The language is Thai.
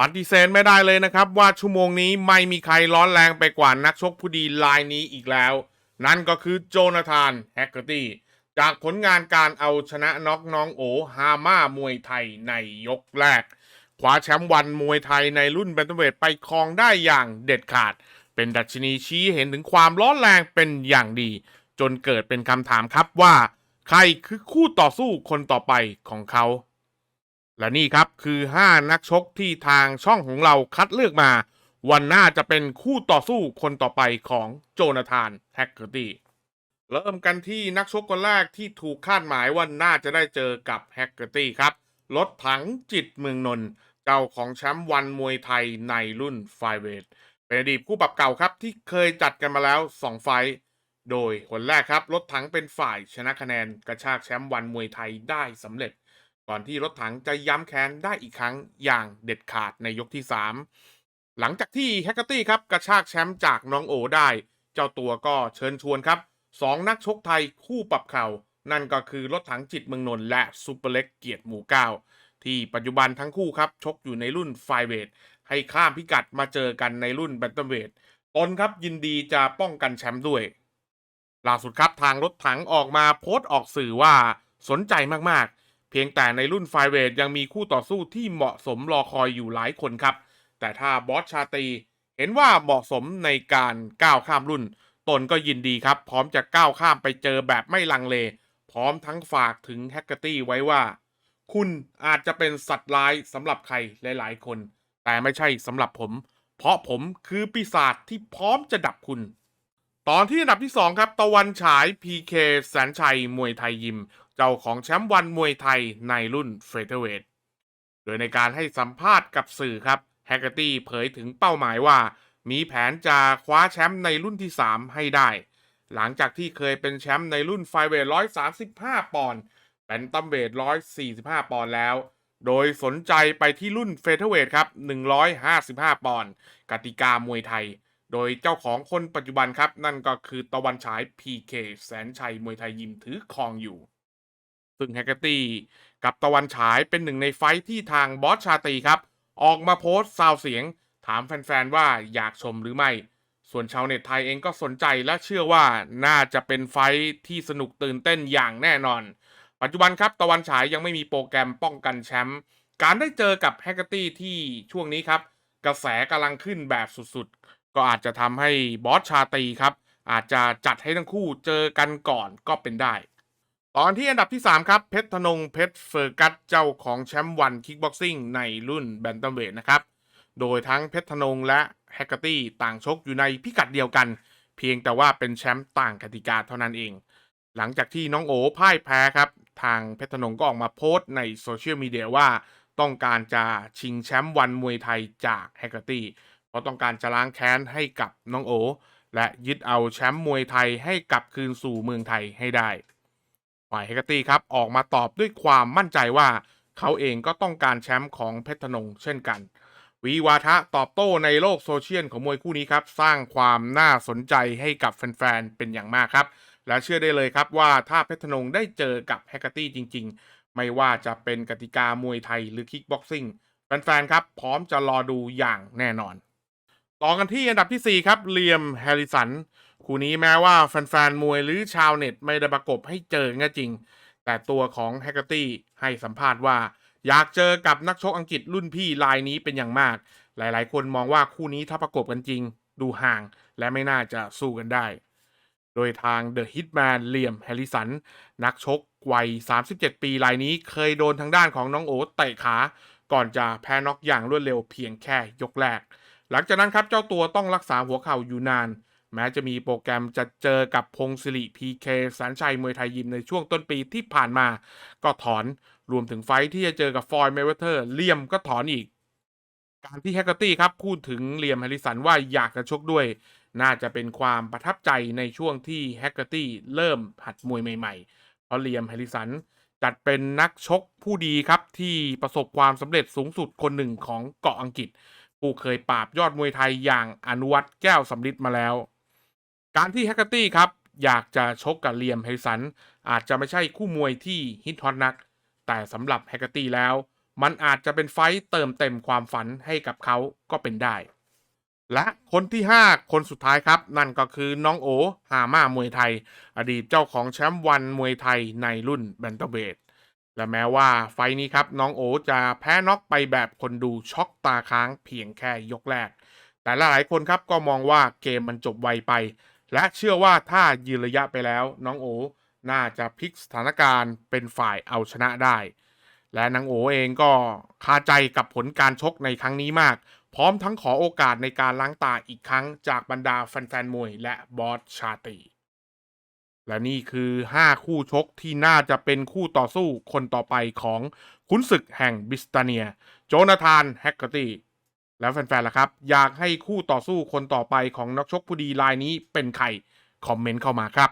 ปฏิเสธไม่ได้เลยนะครับ ว่าชั่วโมงนี้ไม่มีใครร้อนแรงไปกว่านักชกผู้ดีรายนี้อีกแล้ว นั่นก็คือโจนาธานแฮกเกอร์ตี้จากผลงานการเอาชนะน็อกน้องโอฮาม่ามวยไทยในยกแรก คว้าแชมป์วันมวยไทยในรุ่นแบนตัมเวทไปครองได้อย่างเด็ดขาด เป็นดัชนีชี้เห็นถึงความร้อนแรงเป็นอย่างดี จนเกิดเป็นคำถามครับว่า ใครคือคู่ต่อสู้คนต่อไปของเขา และนี่ครับคือ 5 นักชกที่ทางช่องของเราคัดเลือกมา วันหน้าจะเป็นคู่ต่อสู้คนต่อไปของโจนาธานแฮกเกอร์ตี้เริ่มกันที่นักชกคนแรกที่ถูกคาดหมายว่าน่าจะได้เจอกับแฮกเกอร์ตี้ครับรถถังจิตเมืองนนท์เจ้าของแชมป์วันมวยไทยในรุ่นไฟเวทเป็นอดีตคู่ปรับเก่าครับที่เคยจัดกันมาแล้ว 2 ไฟโดยคนแรกครับรถถังเป็นฝ่ายชนะคะแนนกระชากแชมป์วันมวยไทยได้สำเร็จ ก่อนที่รถถังจะย้ำแค้นได้อีกครั้งอย่างเด็ดขาดในยกที่ 3 หลังจากที่แฮกเกอร์ตี้ครับกระชากแชมป์จากน้องโอได้ เจ้าตัวก็เชิญชวนครับสองนักชกไทยคู่ปรับเข่า นั่นก็คือรถถังจิตเมืองนนท์และซูเปอร์เล็กเกียรติหมู่เก้าที่ปัจจุบันทั้งคู่ครับชกอยู่ในรุ่นไฟเวทให้ข้ามพิกัดมาเจอกันในรุ่นแบนตัมเวทตนครับยินดีจะป้องกันแชมป์ด้วย ล่าสุดครับทางรถถังออกมาโพสต์ออกสื่อว่าสนใจมากๆ เพียงแต่ในรุ่นไฟเวทยังมีคู่ต่อสู้ที่เหมาะสมรอคอยอยู่หลายคนครับ แต่ถ้าบอสชาตรีเห็นว่าเหมาะสมในการก้าวข้ามรุ่น ตนก็ยินดีครับ พร้อมจะก้าวข้ามไปเจอแบบไม่ลังเล พร้อมทั้งฝากถึงแฮกเกอร์ตี้ไว้ว่า คุณอาจจะเป็นสัตว์ร้ายสำหรับใครหลาย ๆ คน แต่ไม่ใช่สำหรับผม เพราะผมคือปีศาจที่พร้อมจะดับคุณ ตอนที่อันดับที่ 2 ครับ ตะวันฉาย PK แสนชัยมวยไทยยิม เจ้าของแชมป์วันมวยไทยในรุ่นเฟเธอร์เวทโดยในการให้สัมภาษณ์กับสื่อครับแฮกเกอร์ตี้เผยถึงเป้าหมายว่า มีแผนจะคว้าแชมป์ในรุ่นที่ 3 ให้ได้ หลังจากที่เคยเป็นแชมป์ในรุ่นไฟเวท135 ปอนด์แบนตัมเวท145 ปอนด์แล้ว โดยสนใจไปที่รุ่นเฟเธอร์เวทครับ 155 ปอนด์กติกามวยไทย โดยเจ้าของคนปัจจุบันครับ นั่นก็คือตะวันฉาย PK แสนชัยมวยไทยยิมถือครองอยู่ ซึ่งแฮกเกอร์ตี้กับตะวันฉายเป็นหนึ่งในไฟที่ทางบอสชาตีครับ ออกมาโพสต์ซาวเสียง ถามแฟน ๆ ว่าอยากชมหรือไม่ ส่วนชาวเน็ตไทยเองก็สนใจและเชื่อว่าน่าจะเป็นไฟที่สนุกตื่นเต้นอย่างแน่นอน ปัจจุบันครับตะวันฉายยังไม่มีโปรแกรมป้องกันแชมป์การได้เจอกับแฮกเกอร์ตี้ที่ช่วงนี้ครับ กระแสกำลังขึ้นแบบสุดๆ ก็อาจจะทำให้บอสชาตีครับ อาจจะจัดให้ทั้งคู่เจอกันก่อนก็เป็นได้ ตอนที่อันดับที่ 3 ครับ เพชรธนงเพชรเฟอร์กัสเจ้าของแชมป์วันคิกบ็อกซิ่งในรุ่นแบนตัมเวทนะครับ โดยทั้งเพชรธนงและแฮกเกอร์ตี้ต่างชกอยู่ในพิกัดเดียวกัน เพียงแต่ว่าเป็นแชมป์ต่างกติกาเท่านั้นเอง หลังจากที่น้องโอพ่ายแพ้ครับ ทางเพชรธนงก็ออกมาโพสต์ในโซเชียลมีเดียว่าต้องการจะชิงแชมป์วันมวยไทยจากแฮกเกอร์ตี้เพราะต้องการจะล้างแค้นให้กับน้องโอ และยึดเอาแชมป์มวยไทยให้กลับคืนสู่เมืองไทยให้ได้ ฝ่ายแฮกเกอร์ตี้ครับออกมาตอบด้วยความมั่นใจว่าเขาเองก็ต้องการแชมป์ของเพชรธนงเช่นกัน วีวาทะตอบโต้ในโลกโซเชียลของมวยคู่นี้ครับ สร้างความน่าสนใจให้กับแฟนๆ เป็นอย่างมากครับ และเชื่อได้เลยครับว่าถ้าเพชรธนงได้เจอกับแฮกเกอร์ตี้จริง ๆ ไม่ว่าจะเป็นกติกามวยไทยหรือคิกบ็อกซิ่งแฟนๆ ครับ พร้อมจะรอดูอย่างแน่นอน ต่อกันที่อันดับที่ 4 ครับเลียมแฮริสัน คู่นี้แม้ว่าแฟนๆมวยหรือชาวเน็ตไม่ได้ประกบให้เจอก็จริง แต่ตัวของแฮกเกอร์ตี้ให้สัมภาษณ์ว่า อยากเจอกับนักชกอังกฤษรุ่นพี่รายนี้เป็นอย่างมาก หลายๆ คนมองว่าคู่นี้ถ้าประกบกันจริง ดูห่างและไม่น่าจะสู้กันได้ โดยทางเดอะฮิตแมนเลียมแฮริสันนักชกวัย 37 ปีรายนี้เคยโดนทางด้านของน้องโอ๊ตเตะขาก่อนจะแพ้น็อกอย่างรวดเร็วเพียงแค่ยกแรก หลังจากนั้นครับเจ้าตัวต้องรักษาหัวเข่าอยู่นาน แม้จะมีโปรแกรมจะเจอกับพงศิริพีเคแสนชัยมวยไทยยิมในช่วงต้นปีที่ผ่านมา ก็ถอนรวมถึงไฟที่จะเจอกับฟอยเมเวเทอร์เลียมก็ถอนอีก การที่แฮกเกอร์ตี้ครับพูดถึงเลียมแฮริสันว่าอยากจะชกด้วย น่าจะเป็นความประทับใจในช่วงที่แฮกเกอร์ตี้เริ่มหัดมวยใหม่ๆ เพราะเลียมแฮริสันจัดเป็นนักชกผู้ดีครับที่ประสบความสำเร็จสูงสุดคนหนึ่งของเกาะอังกฤษผู้เคยปราบยอดมวยไทยอย่างอนุวัตแก้วสำลิดมาแล้ว การที่แฮกเกอร์ตี้ครับ อยากจะชกกับเลียมแฮริสัน อาจจะไม่ใช่คู่มวยที่ฮิตฮอตนัก แต่สำหรับแฮกเกอร์ตี้แล้ว มันอาจจะเป็นไฟต์เติมเต็มความฝันให้กับเขาก็เป็นได้ และคนที่ 5 คนสุดท้ายครับ นั่นก็คือน้องโอฮาม่ามวยไทย อดีตเจ้าของแชมป์วันมวยไทยในรุ่นแบนเตอร์เวทและแม้ว่าไฟนี้ครับน้องโอจะแพ้น็อกไปแบบคนดูช็อกตาค้างเพียงแค่ยกแรก แต่หลายๆคนครับก็มองว่าเกมมันจบไวไป และเชื่อว่าถ้ายืนระยะไปแล้วน้องโอ น่าจะพลิกสถานการณ์เป็นฝ่ายเอาชนะได้ และนางโอเองก็คาใจกับผลการชกในครั้งนี้มาก พร้อมทั้งขอโอกาสในการล้างตาอีกครั้งจากบรรดาแฟนๆมวยและบอสชาตรีและนี่คือ 5 คู่ชกที่น่าจะเป็นคู่ต่อสู้คนต่อไปของขุนศึกแห่งบิสตาเนีย โจนาธานแฮกเกอร์ตี้ แล้วแฟนๆล่ะครับ อยากให้คู่ต่อสู้คนต่อไปของนักชกผู้ดีรายนี้เป็นใคร คอมเมนต์เข้ามาครับ